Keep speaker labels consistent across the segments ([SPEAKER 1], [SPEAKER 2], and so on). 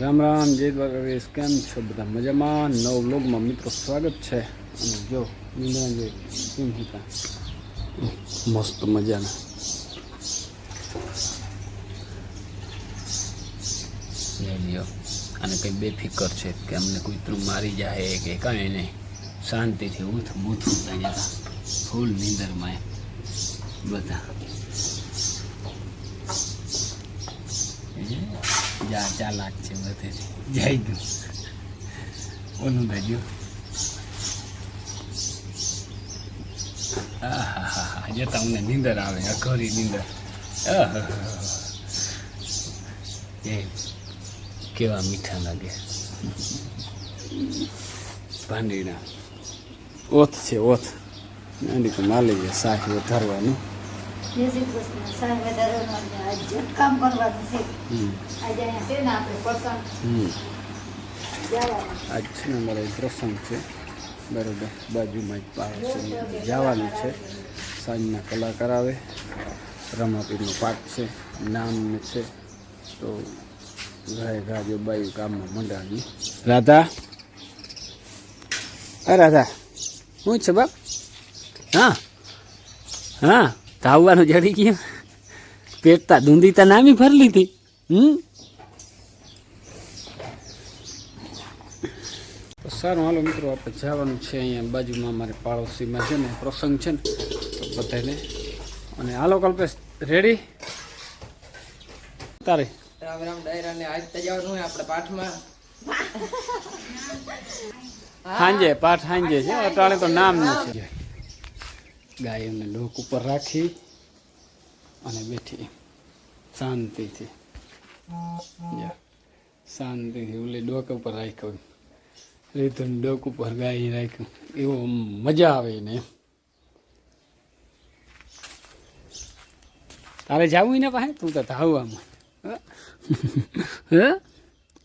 [SPEAKER 1] રામ રામ, જય દ્વારકાધીશ. કેમ છો બધા? મજામાં? નવ વ્લોગમાં મિત્રો સ્વાગત છે. અને જો નિંદ્રાંજય કેમ હતા? મસ્ત મજાના. અને કંઈ બેફિકર છે કે અમને કોઈ ત્રું મારી જાય કે કાંઈ નહીં. શાંતિથી ઉઠ, બૂથ થઈ જતા ફૂલ નીંદરમાં એમ. બધા જા, ચાલાક છે બધેથી જઈ ગયું ઓનું ગયું આહાહા જે તમને નીંદર આવે, અઘરી નીંદર. એ, કેવા મીઠા લાગે. ભાંડીના ઓથ છે, ઓથ. તો માલી છે, શાક વધારવાનું.
[SPEAKER 2] શ્રી કૃષ્ણ સાહેબ દરરોજ આજે કામ કરવાનું છે. આજે અહીંયા છે ને આપણે પ્રસંગ.
[SPEAKER 1] આજ છે ને અમારે પ્રસંગ છે. બરોબર. બાજુમાં જ પાડે છે. જવાનું છે. સાંજના કલાકાર આવે. રમાપીરનો પાઠ છે. નામ છે. તો ગાય ગાજો બાયું કામમાં મંડાવી. રાધા. અ રાધા. શું છે બાપ? હા. હા. ધાવવાનું જડી ગયું. પેટતા દૂંધીતા નામી ભરી લીધી. હમ? તો સારું હાલો મિત્રો આપણે જવાનું છે અહીંયા બાજુમાં અમારે પાડોશીમાં છે ને પ્રસંગ છે ને તો બધાને અને હાલો કલ્પેશ રેડી તારે.
[SPEAKER 3] રામ રામ ડાયરા આજ જવાનું આપણે પાઠમાં.
[SPEAKER 1] સાંજે પાઠ સાંજે છે અટાણે તો નામ નથી ગાય એમને લોક ઉપર રાખી અને બેઠી. શાંતિથી. શાંતિથી ઓલે ડોક ઉપર રાખ્યો રીતું ડોક ઉપર ગાય રાખ્યું. એવો મજા આવે ને. તારે જવું ને પાસે? તું તો ધાવવામાં હે?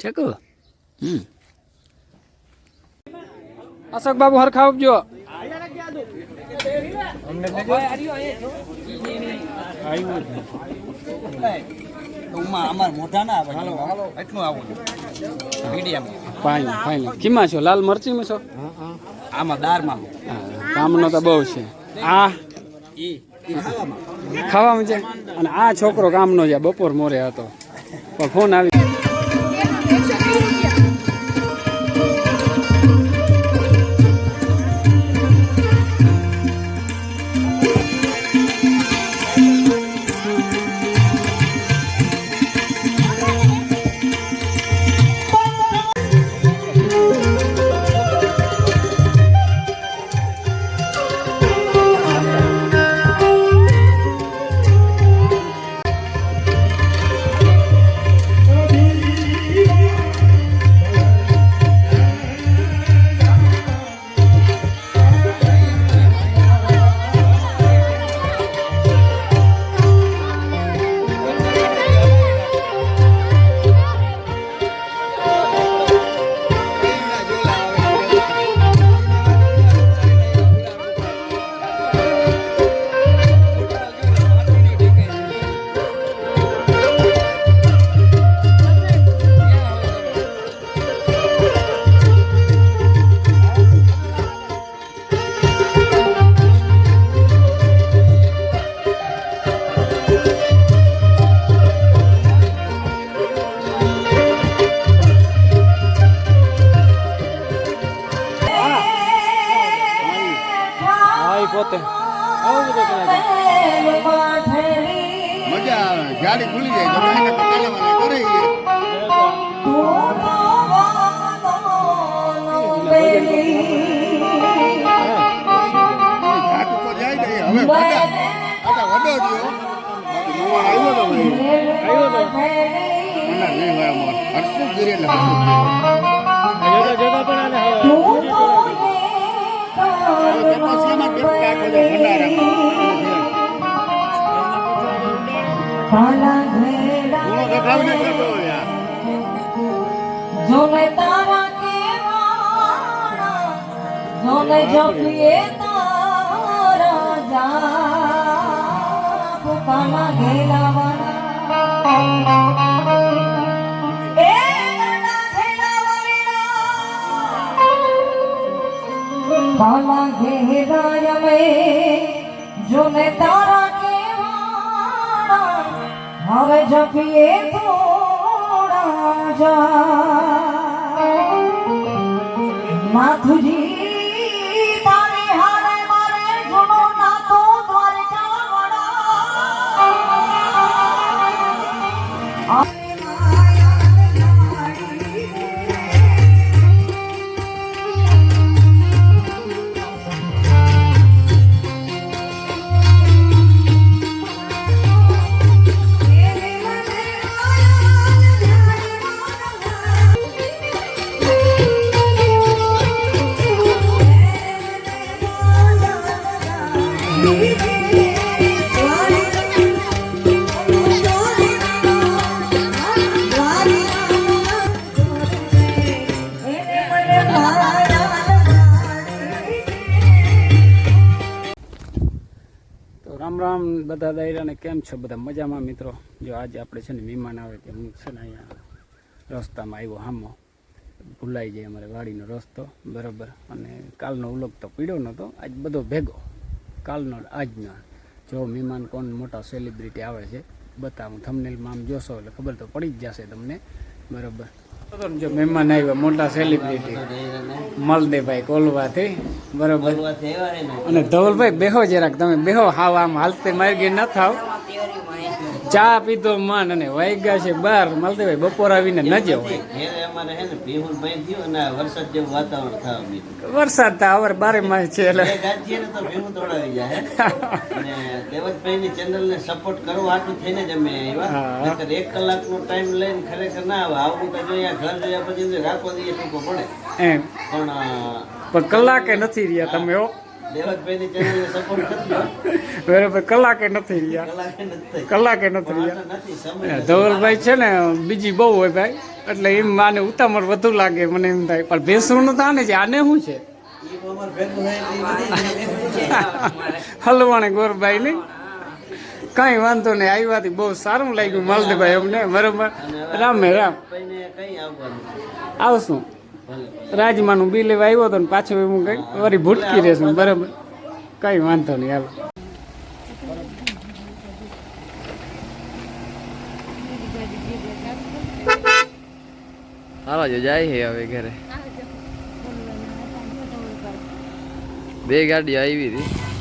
[SPEAKER 1] ઠેકો. હમ. અશોક બાબુ હરખા આપજો
[SPEAKER 4] અમાર મોઢા ના આવે એટલું આવું મીડિયમ
[SPEAKER 1] ફાઇન ફાઇન કીમાં છો? લાલ મરચીમાં છો?
[SPEAKER 4] આમાં
[SPEAKER 1] હા, કામનો તો બહુ છે. આ ખાવામાં. છે. અને આ છોકરો કામનો છે. બપોર મોરે હતો. પણ ફોન આવી
[SPEAKER 4] ગાડી ખુલી જાય તો એને વાળા કરે હવે વડા આવ્યો તો. હર્ષું ગીરી. જો
[SPEAKER 2] ને તારા કેવાણા જો ને જપીએ તારા જા પોતાના ઘેલાવાના
[SPEAKER 5] મેં જો ને તારા હવે જપીએ થોડા જા નાથજી
[SPEAKER 1] રામ બધા દાયરાને કેમ છો બધા? મજામાં મિત્રો? જો આજે આપણે છે ને મહેમાન આવે તે હું છે ને અહીંયા રસ્તામાં આવ્યો હામો. ભૂલાઈ જાય અમારે વાડીનો રસ્તો, બરાબર. અને કાલનો ઉલોક તો પીડ્યો નહોતો આજ બધો ભેગો. કાલનો આજનો. જો મહેમાન કોણ મોટા સેલિબ્રિટી આવે છે, બતાવું થમનેલમાં આમ જોશો એટલે ખબર તો પડી જ જશે તમને. બરાબર. જો મહેમાન આવ્યા મોટા સેલિબ્રિટી મલદેભાઈ કોલવાથી બરોબર. અને ધવલભાઈ બેહો જરાક તમે બેહો હાવ આમ હાલતે મારી ગઈ ન થાવ. ચા પીધો મન અને વાગ્યા છે બાર મલદેભાઈ બપોર આવીને ન જવાય.
[SPEAKER 6] વરસાદ જેવું વાતાવરણ થવા
[SPEAKER 1] વરસાદ તો આવર બારે માસ છે એટલે.
[SPEAKER 6] દેવતભાઈની ચેનલને સપોર્ટ કરવા આટલું થઈને જ અમે આવ્યા. એક કલાકનો ટાઈમ લઈને ખરેખર ના આવે. આવું તો ઘર જોયા પછી રાખો દઈએ ટૂંકો પડે.
[SPEAKER 1] એમ.
[SPEAKER 6] પણ
[SPEAKER 1] પણ કલાકે નથી રહ્યા તમે બરાબર કલાકે નથી રહ્યા.
[SPEAKER 6] કલાકે નથી.
[SPEAKER 1] રહ્યા. ધવલભાઈ છે ને બીજી બહુ હોય ભાઈ. એટલે એમ માને ઉતામળ વધુ લાગે મને એમ થાય. પણ ભેંસુનું તો આને છે આને શું છે? હલવાણે ગોરભાઈ ની કઈ વાંધો નહીં આવ્યાથી બહુ સારું લાગ્યું માલદેભાઈ અમને બરોબર. રામે રામ. આવશું. રાજમાનું બિલ લેવા આવ્યો હતો ને પાછું એવું કંઈક વળી ભૂટકી રહેશે બરાબર. કંઈ વાંધો નહીં, હાલો.
[SPEAKER 3] હાલો, જો જાય છે હવે ઘરે. બે ગાડી આવી હતી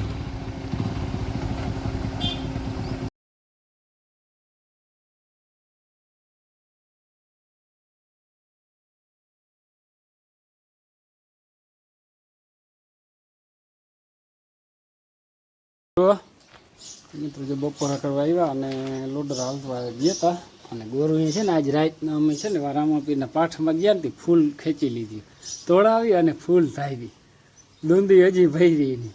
[SPEAKER 1] મિત્રો, જે બપોરા કરવા આવ્યા અને લોડર હાલવા ગયા હતા અને ગોરુએ છે ને, આજ રાતના અમે છે ને રામાપીરના પાઠમાં ગયા ને, ફૂલ ખેંચી લીધી. તોડાવી અને ફૂલ થાવી દૂંધી હજી ભરી નહીં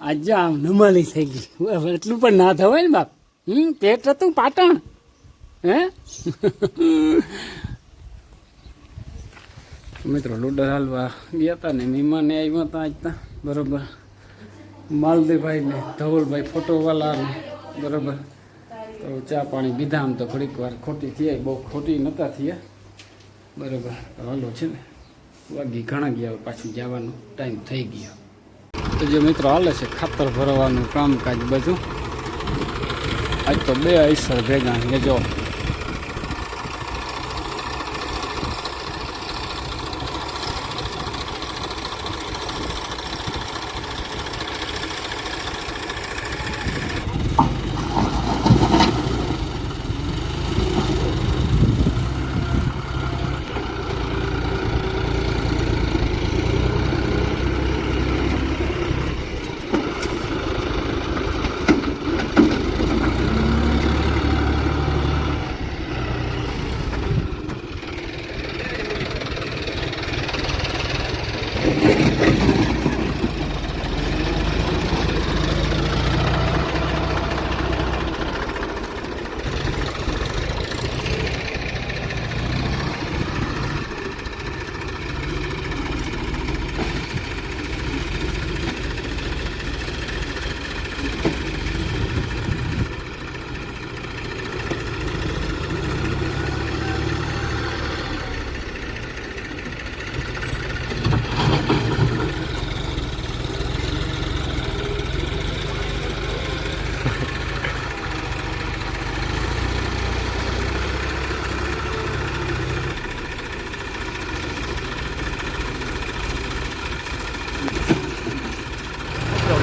[SPEAKER 1] આજ આમ નમાલી થઈ ગઈ. એટલું પણ ના થવાય ને બાપ. હમ, પેટ હતું પાટણ. હે? મિત્રો, લોડર હાલવા ગયા હતા ને, મહેમાને આવ્યા હતા આજ બરોબર. માલદેવભાઈ ને ધવલભાઈ ફોટોવાલા ને બરોબર. તો ચા પાણી પીધા આમ તો ઘડીક વાર ખોટી થઈ બહુ ખોટી નહોતા થયા. બરાબર. હાલો છે ને, વાગી ઘણા ગયા પાછું જવાનો ટાઈમ થઈ ગયો. તો જે મિત્રો હાલે છે ખાતર ભરવાનું કામકાજ બધું. આજ તો બે આઈસર ભેગા જો.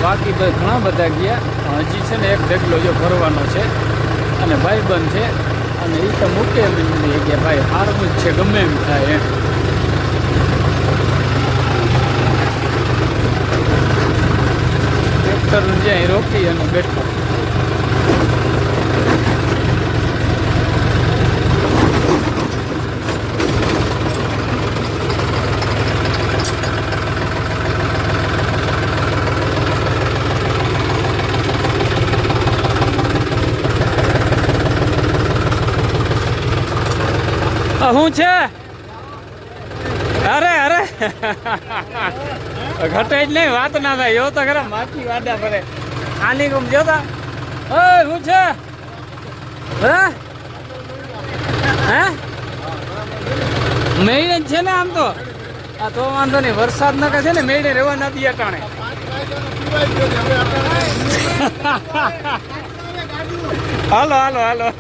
[SPEAKER 1] બાકી ઘણા બધા ગયા. હજી છે ને એક ઢગલો જો ભરવાનો છે. અને ભાઈ બંધ છે. અને એ તો મૂકે એમ નહીં કે ભાઈ સારું જ છે, ગમે એમ થાય એમ. ટ્રેક્ટર જ્યાં રોકી અને બેઠો. શું છે? અરે અરે. ઘટે જ નહીં વાત ના થાય. એવો તો ખરા માખી વાડા ફરે આની ગુમ જોતા ઓય શું છે? હે? હે? મેળે છે ને આમ તો. આ તો વાંધો નહીં વરસાદ ન કહે છે ને મેળે રહેવા નથી અટાણે હાલો હાલો હાલો.